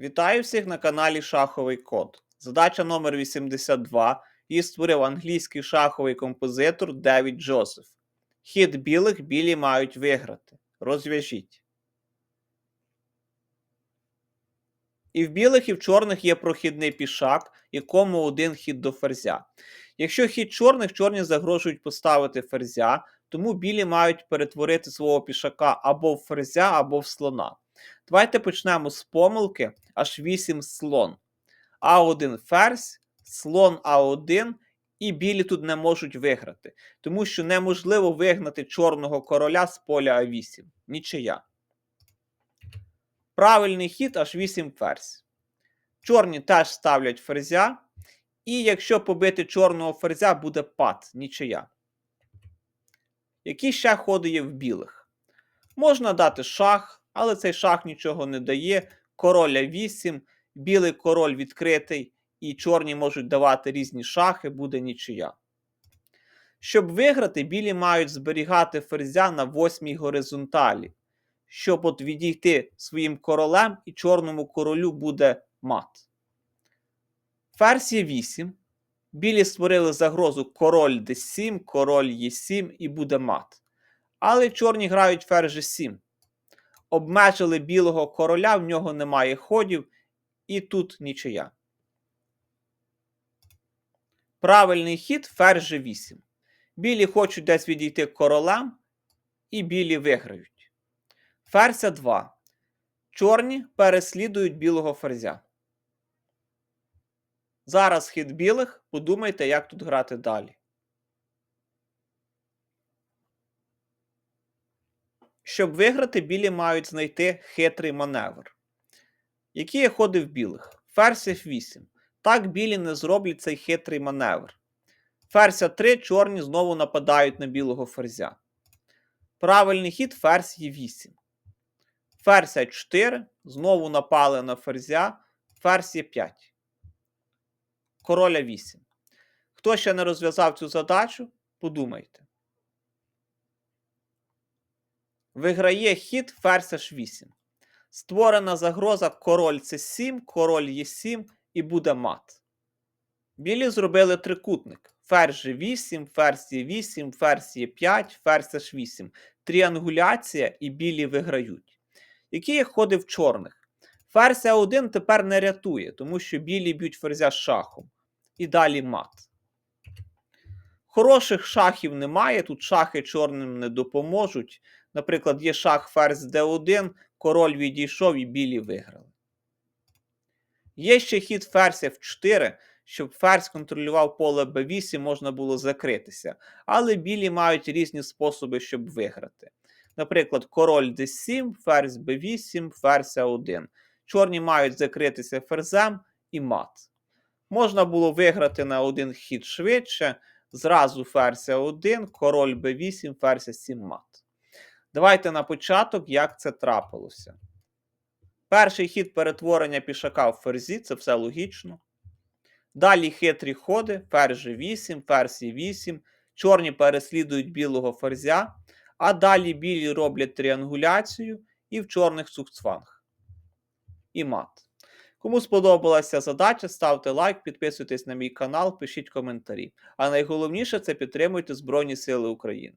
Вітаю всіх на каналі Шаховий Код. Задача номер 82. Її створив англійський шаховий композитор Девід Джозеф. Хід білих білі мають виграти. Розв'яжіть. І в білих, і в чорних є прохідний пішак, якому один хід до ферзя. Якщо хід чорних, чорні загрожують поставити ферзя, тому білі мають перетворити свого пішака або в ферзя, або в слона. Давайте почнемо з помилки H8 слон. А1 ферзь, слон А1, і білі тут не можуть виграти, тому що неможливо вигнати чорного короля з поля А8. Нічия. Правильний хід H8 ферзь. Чорні теж ставлять ферзя. І якщо побити чорного ферзя, буде пад, нічия. Які ще ходи є в білих? Можна дати шах, але цей шах нічого не дає. Короля 8, білий король відкритий, і чорні можуть давати різні шахи, буде нічия. Щоб виграти, білі мають зберігати ферзя на восьмій горизонталі, щоб от відійти своїм королем, і чорному королю буде мат. Ферзь є 8. Білі створили загрозу король d7, король Е7 і буде мат. Але чорні грають ферзь G7. Обмежили білого короля, в нього немає ходів, і тут нічия. Правильний хід ферзь G8. Білі хочуть десь відійти королем, і білі виграють. Ферзь 2. Чорні переслідують білого ферзя. Зараз хід білих. Подумайте, як тут грати далі. Щоб виграти, білі мають знайти хитрий маневр. Які є ходи в білих? Ферзь F8. Так білі не зроблять цей хитрий маневр. Ферзь 3 чорні знову нападають на білого ферзя. Правильний хід ферзь Е8. Ферзь 4 знову напали на ферзя. Ферзь Е5. Короля 8. Хто ще не розв'язав цю задачу, подумайте. Виграє хід ферзь H8. Створена загроза король С7, король Е7 і буде мат. Білі зробили трикутник. Ферзь G8, ферзь Е8, ферзь Е5, ферзь H8. Тріангуляція і білі виграють. Які є ходи в чорних? Ферзь А1 тепер не рятує, тому що білі б'ють ферзя шахом. І далі мат. Хороших шахів немає. Тут шахи чорним не допоможуть. Наприклад, є шах ферзь d1, король відійшов і білі виграли. Є ще хід ферзь f4, щоб ферзь контролював поле b8, можна було закритися. Але білі мають різні способи, щоб виграти. Наприклад, король d7, ферзь b8, ферзь a1. Чорні мають закритися ферзем і мат. Можна було виграти на один хід швидше. Зразу ферзь 1, король b8, ферзь 7 мат. Давайте на початок, як це трапилося. Перший хід перетворення пішака в ферзі, це все логічно. Далі хитрі ходи, ферзь 8, ферзь 8, чорні переслідують білого ферзя, а далі білі роблять тріангуляцію і в чорних цухцванг. І мат. Кому сподобалася задача, ставте лайк, підписуйтесь на мій канал, пишіть коментарі. А найголовніше це підтримуйте Збройні Сили України.